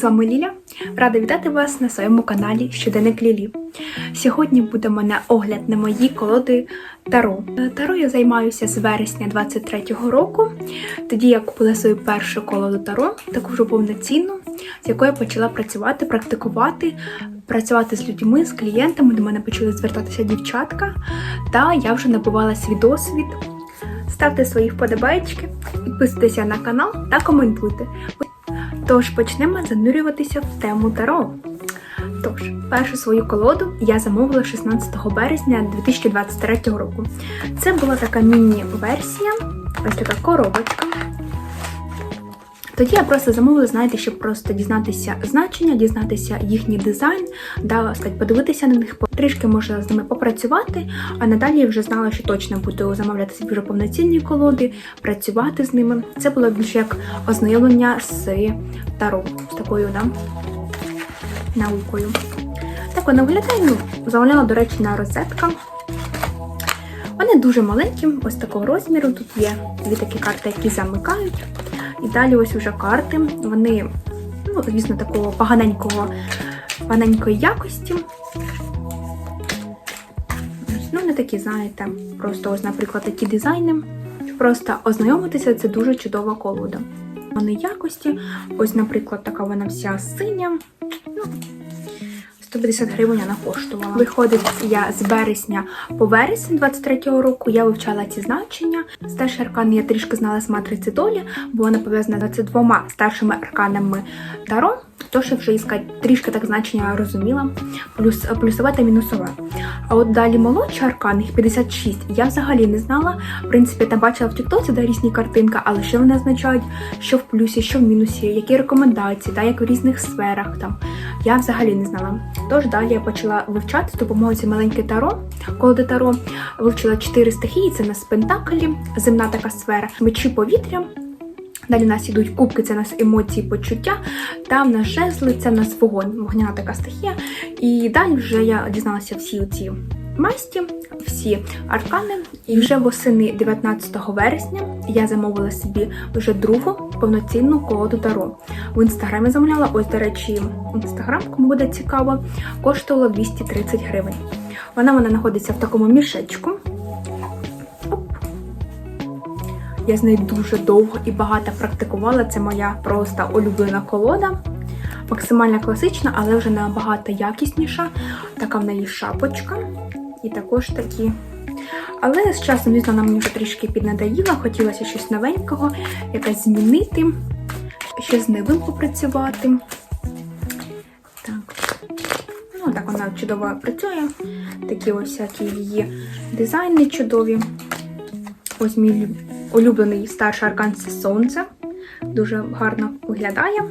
з вами Ліля. Рада вітати вас на своєму каналі Щоденник Лілі. Сьогодні буде в мене огляд на мої колоди Таро. Таро я займаюся з вересня 23-го року. Тоді я купила свою першу колоду Таро, таку вже повноцінну, з якою я почала працювати, практикувати, працювати з людьми, з клієнтами. До мене почали звертатися дівчатка. Та я вже набувала свій досвід. Ставте свої вподобайки, підписуйтеся на канал та коментуйте. Тож почнемо занурюватися в тему Таро. Тож, першу свою колоду я замовила 16 березня 2023 року. Це була така міні-версія, ось така коробочка. Тоді я просто замовила, знаєте, щоб просто дізнатися значення, дізнатися їхній дизайн, да, сказати, подивитися на них, трішки можна з ними попрацювати, а надалі я вже знала, що точно буду замовляти собі вже повноцінні колоди, працювати з ними. Це було більше як ознайомлення з таро, з такою да, наукою. Так вона виглядає, ну, замовляла, до речі, на розетка. Вони дуже маленькі, ось такого розміру. Тут є дві такі карти, які замикають. І далі ось уже карти. Вони, ну, звісно, такого поганенького, поганенької якості. Ну, не такі, знаєте, просто ось, наприклад, такі дизайни. Просто ознайомитися, це дуже чудова колода. Вони якості. Ось, наприклад, така вона вся синя. Ну, 150 гривень вона коштувала. Виходить, я з березня по вересень 23-го року я вивчала ці значення. Старший аркан я трішки знала з матриці долі, бо вона пов'язана з 22 старшими арканами Таро. Тож я вже іскати трішки так значення розуміла, плюс плюсове та мінусове. А от далі молодші аркани, їх 56, я взагалі не знала. В принципі, там бачила в Тіктоці де різні картинки, але що вони означають, що в плюсі, що в мінусі, які рекомендації, та як в різних сферах там. Я взагалі не знала. Тож далі я почала вивчати з допомогою маленьке таро, колоди таро. Вивчила чотири стихії: це у нас земна така сфера, мечі повітря. Далі у нас ідуть кубки, це у нас емоції, почуття. Там в нас жезли, це в нас вогонь, вогняна така стихія. І далі вже я дізналася всі ці масті, всі аркани. І вже восени 19 вересня я замовила собі вже другу повноцінну колоду Таро. В інстаграмі замовляла, ось, до речі, інстаграм, кому буде цікаво, коштувала 230 гривень. Вона в мене знаходиться в такому мішечку. Я з нею дуже довго і багато практикувала. Це моя просто улюблена колода. Максимально класична, але вже набагато якісніша. Така в неї шапочка. І також такі. Але з часом, звісно, вона мені вже трішки піднадоїла, хотілося щось новенького, якось змінити, ще з новим попрацювати. Так. Ну, так вона чудово працює. Такі ось всякі її дизайни чудові. Ось мій улюблений старший арканці сонце. Дуже гарно виглядає.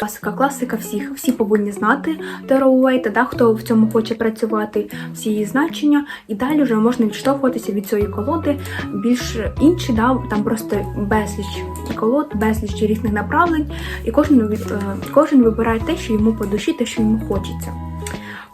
Класика, класика всіх. Всі повинні знати Таро Уейта, да, хто в цьому хоче працювати, всі її значення. І далі вже можна відштовхуватися від цієї колоди. Більш інші, да, там просто безліч колод, безліч різних направлень. І кожен, е, кожен вибирає те, що йому по душі, те, що йому хочеться.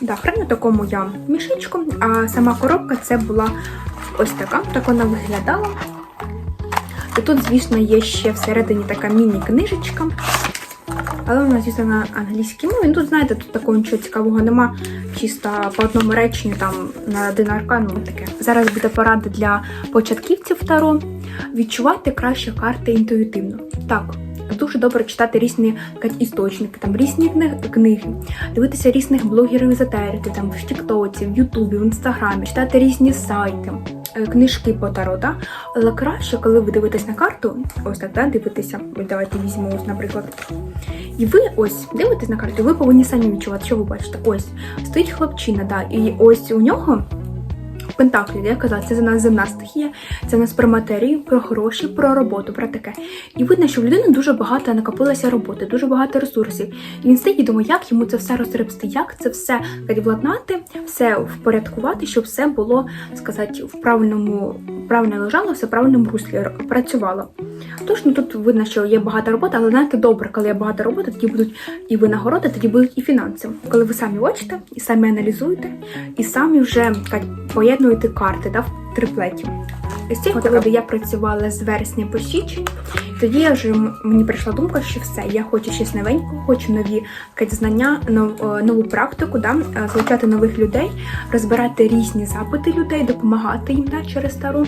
Да, храню такому я мішечку, а сама коробка це була ось така. Так вона виглядала. І тут, звісно, є ще всередині така міні-книжечка. Але вона, звісно, на англійській мові. Ну, Тут, знаєте, тут такого нічого цікавого нема. Чисто по одному реченню там на один аркан, ну таке. Зараз буде порада для початківців Таро. Відчувати краще карти інтуїтивно. Так, дуже добре читати різні істочники, там різні книги, дивитися різних блогерів езотерики, там в Тіктоці, в Ютубі, в Інстаграмі, читати різні сайти. Е, Книжки по таро, да? але краще, коли ви дивитесь на карту, ось так, да, дивитеся, давайте візьмемо, наприклад, і ви ось дивитесь на карту, ви повинні самі відчувати, що ви бачите. Ось стоїть хлопчина, да, і ось у нього Пентаклі, я казала, це за нас земна стихія, це в нас про матерію, про гроші, про роботу, про таке. І видно, що в людини дуже багато накопилося роботи, дуже багато ресурсів. І він стоїть і думає, як йому це все розгребсти, як це все владнати, все впорядкувати, щоб все було, сказати, в правильному, правильно лежало, все в правильному руслі працювало. Тож ну тут видно, що є багато роботи, але знаєте, добре, коли є багато роботи, тоді будуть і винагороди, тоді будуть і фінанси. Коли ви самі бачите і самі аналізуєте, і самі вже так, поєднуєте карти да, в триплетів. З цієї колоди я працювала з вересня по січень. Тоді я вже мені прийшла думка, що все, я хочу щось новенького, хочу нові якісь знання, нов- е, нову практику, да, е, залучати нових людей, розбирати різні запити людей, допомагати їм да, через стару.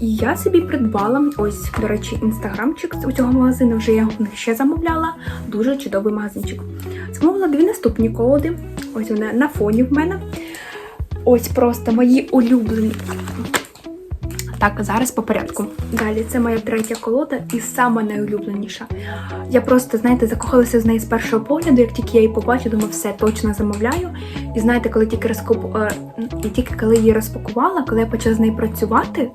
І я собі придбала ось, до речі, інстаграмчик у цього магазину. Вже я в них ще замовляла. Дуже чудовий магазинчик. Замовила дві наступні колоди. Ось вони на фоні в мене. Ось просто мої улюблені. Так, зараз по порядку. Далі це моя третя колода і сама найулюбленіша. Я просто, знаєте, закохалася з неї з першого погляду. Як тільки я її побачу, думаю, все точно замовляю. І знаєте, коли тільки розкуп... е, і тільки коли її розпакувала, коли я почала з нею працювати,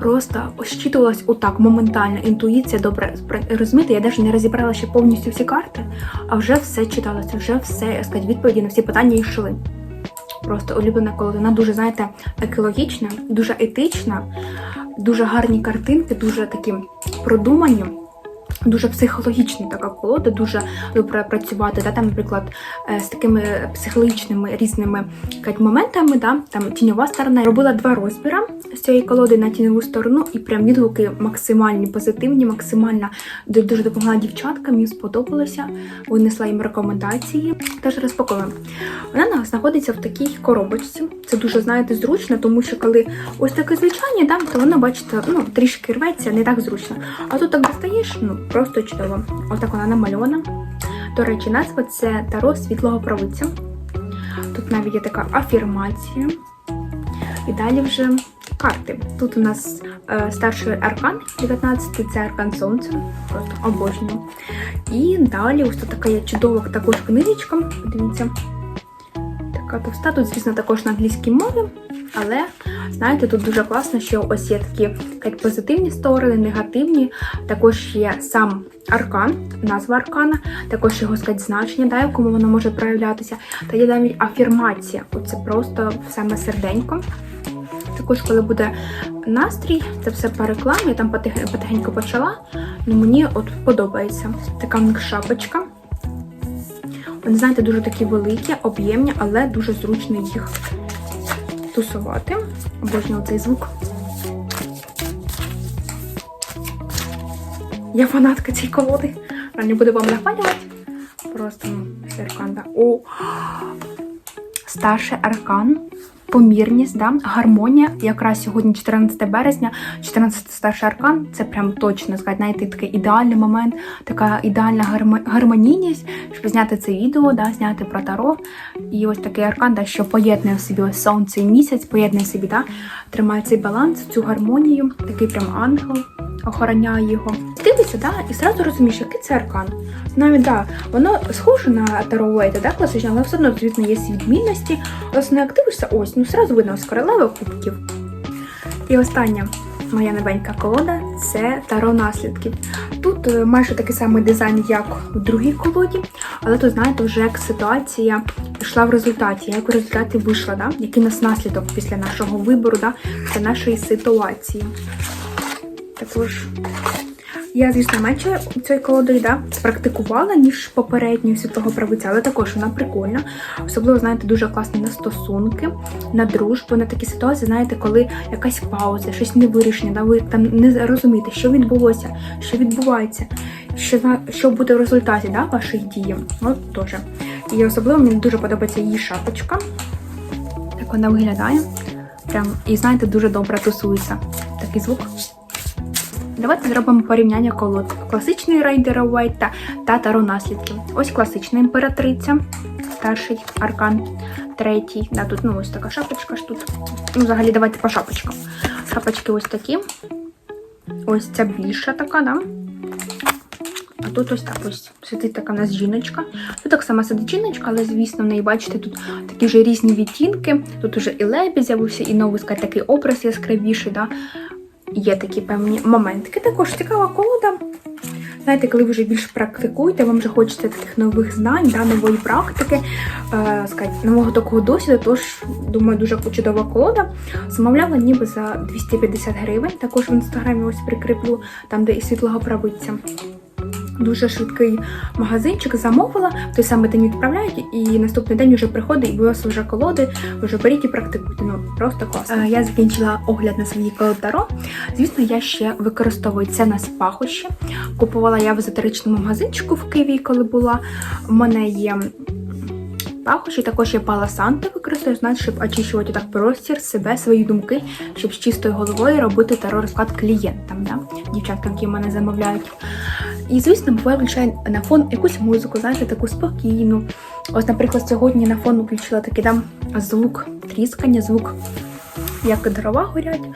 просто щитувалась отак, моментально. Інтуїція добре розумієте, я навіть не розібрала ще повністю всі карти, а вже все читалося, вже все сказати, відповіді на всі питання йшли. Просто улюблена коли Вона дуже, знаєте, екологічна, дуже етична, дуже гарні картинки, дуже такі продумані. Дуже психологічна така колода, дуже добре працювати. Да? Там, наприклад, е, з такими психологічними різними моментами, да? там тіньова сторона. Робила два розбіри з цієї колоди на тіньову сторону, і прям відгуки максимальні, позитивні, максимально дуже допомогла дівчаткам, їм сподобалося. Винесла їм рекомендації. Теж розпаковуємо. Вона знаходиться в такій коробочці. Це дуже, знаєте, зручно, тому що коли ось таке звичайне, да, то воно, бачите, ну, трішки рветься, не так зручно. А тут так достаєш, ну, просто чудово. Отак вона намальована. До речі, назва це Таро світлого правиця. Тут навіть є така афірмація. І далі вже карти. Тут у нас е, старший аркан, 19 це аркан сонця. Просто обожнюю. І далі ось тут така є чудова також книжечка. Дивіться. Така товста. Тут, звісно, також на англійській мові. Але знаєте, тут дуже класно, що ось є такі як позитивні сторони, негативні. Також є сам аркан, назва аркана, також його сказати, значення, да, в якому воно може проявлятися. Та є навіть афірмація. Оце просто саме серденько. Також, коли буде настрій, це все по рекламі, я там потихеньку почала. Ну мені от подобається. Така в них шапочка. Вони, знаєте, дуже такі великі, об'ємні, але дуже зручно їх тусувати. Обожнюю цей звук. Я фанатка цієї колоди. Не буду вам нахвалювати. Просто ну. О! Старший аркан. Помірність, да? гармонія. Якраз сьогодні 14 березня, 14 старший аркан. Це прям точно сказати, такий ідеальний момент, така ідеальна гармо- гармонійність, щоб зняти це відео, да, зняти про таро. І ось такий аркан, да, що поєднує в собі ось сонце і місяць, поєднує в собі, да, тримає цей баланс, цю гармонію, такий прям ангел охороняє його. Дивишся, да, і одразу розумієш, який це аркан. Навіть да, воно схоже на Таро Уейта, да, класичне, але все одно, звісно, є відмінності. Ось не дивишся, ось, ну сразу видно з королеви кубків. І остання моя новенька колода це Таро наслідків. Тут е, майже такий самий дизайн, як у другій колоді, але тут, знаєте, вже як ситуація пішла в результаті, як в результаті вийшла, да? який у нас наслідок після нашого вибору, да? після нашої ситуації. Також я, звісно, менше цією колодою да, спрактикувала, ніж попередньою святого правиця, але також вона прикольна. Особливо, знаєте, дуже класна на стосунки, на дружбу, на такі ситуації, знаєте, коли якась пауза, щось невирішення, да, ви там не розумієте, що відбулося, що відбувається, що, що буде в результаті да, ваших дій. От теж. І особливо мені дуже подобається її шапочка. Так вона виглядає. Прям, і знаєте, дуже добре тусується. Такий звук. Давайте зробимо порівняння колод класичної рейдера Уайта та Таро наслідків. Ось класична імператриця, старший аркан, третій. Да, тут ну ось така шапочка ж тут. Ну, взагалі, давайте по шапочкам. Шапочки ось такі. Ось ця більша така, да? А тут ось так ось сидить така у нас жіночка. Тут так само сидить жіночка, але звісно, в неї, бачите, тут такі вже різні відтінки. Тут уже і лебідь з'явився, і новий такий образ яскравіший. Да? Є такі певні моментики. Також цікава колода. Знаєте, коли ви вже більше практикуєте, вам вже хочеться таких нових знань, да, нової практики, е, сказати, нового такого досвіду. Тож, думаю, дуже чудова колода. Замовляла ніби за 250 гривень. Також в інстаграмі ось прикріплю, там, де і світлого правиця. Дуже швидкий магазинчик замовила, той самий день відправляють, і наступний день вже приходить, і у вже колоди, вже беріть і практикуйте. Ну просто класно. Е, Я закінчила огляд на свої колоди Таро. Звісно, я ще використовую це на спахощі. Купувала я в езотеричному магазинчику в Києві, коли була. У мене є пахощі, також є паласанти використовую, знаєте, щоб очищувати так простір, себе, свої думки, щоб з чистою головою робити таро розклад клієнтам, да? дівчаткам, які мене замовляють. І, звісно, буває включаю на фон якусь музику, знаєте, таку спокійну. Ось, наприклад, сьогодні на фон включила такий там звук тріскання, звук, як дрова горять.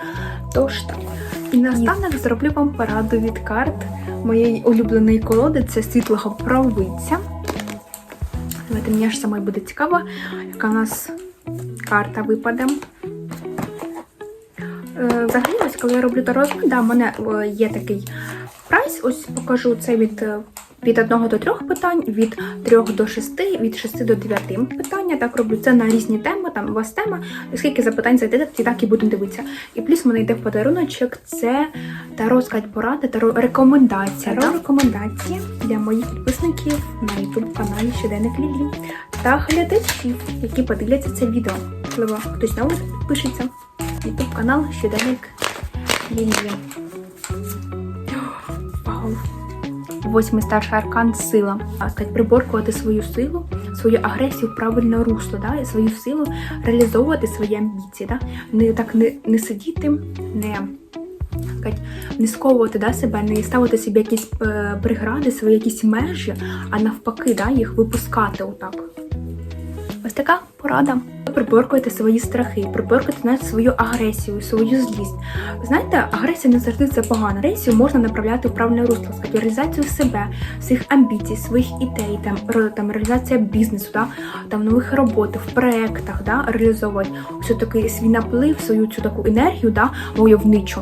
Тож так. І наостанок зроблю вам пораду від карт моєї улюбленої колоди це світлого провидця. Давайте мені ж самой буде цікаво, яка у нас карта випаде. Е, Взагалі, ось коли я роблю розклад, да, в мене е, є такий прайс, ось покажу це від, е, від 1 до 3 питань, від 3 до 6, від 6 до 9 питання. Так роблю це на різні теми. Там у вас тема, скільки запитань зайде, і так і будемо дивитися. І плюс в мене йде в подаруночок, це таро сказать поради, таро рекомендація. Таро рекомендації для моїх підписників на YouTube каналі Щоденник Лілі та глядачів, які подивляться це відео. Можливо, хтось новий підпишеться. YouTube канал Щоденник Лілі. Вау! Восьмий старший аркан сила. А приборкувати свою силу, свою агресію в правильне русло, да? свою силу реалізовувати свої амбіції. Да? Не так не, не сидіти, не сказати, не сковувати да, себе, не ставити собі якісь е, прегради, свої якісь межі, а навпаки, да, їх випускати отак. Ось така порада. Приборкуйте свої страхи, приборкуйте навіть свою агресію, свою злість. Знаєте, агресія не завжди це погано. Агресію можна направляти в правильне русло, сказати, реалізацію себе, своїх амбіцій, своїх ідей, там, там реалізація бізнесу, да, там нових робот, в проектах, да, реалізовувати все таки свій наплив, свою цю таку енергію, да, войовничу.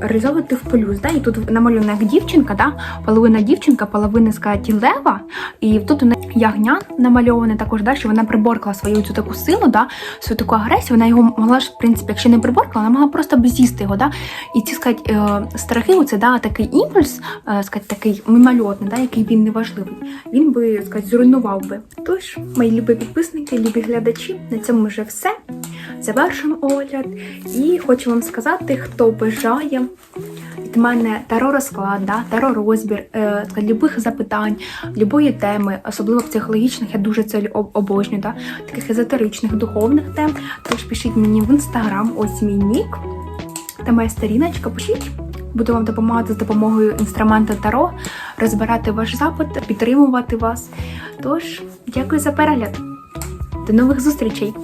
Реалізовувати в плюс, да, і тут намальована як дівчинка, да, половина дівчинка, половина сказати, лева, і тут неї ягня намальоване також, да, що вона приборкала свою цю таку силу, да, свою таку агресію, вона його могла ж, в принципі, якщо не приборкала, вона могла просто б з'їсти його, да, і ці сказати, е, страхи, оце да, такий імпульс, е, сказати, такий мимольотний, да, який він неважливий, він би сказати, зруйнував би. Тож, мої любі підписники, любі глядачі, на цьому вже все. Завершуємо огляд. І хочу вам сказати, хто бажає від мене таро розклад, да, таро розбір, е, любих запитань, любої теми, особливо психологічних, я дуже це обожнюю, да, таких езотеричних, духовних тем. Тож пишіть мені в інстаграм, ось мій нік та моя сторіночка. Пишіть. Буду вам допомагати з допомогою інструменту Таро, розбирати ваш запит, підтримувати вас. Тож, дякую за перегляд. До нових зустрічей!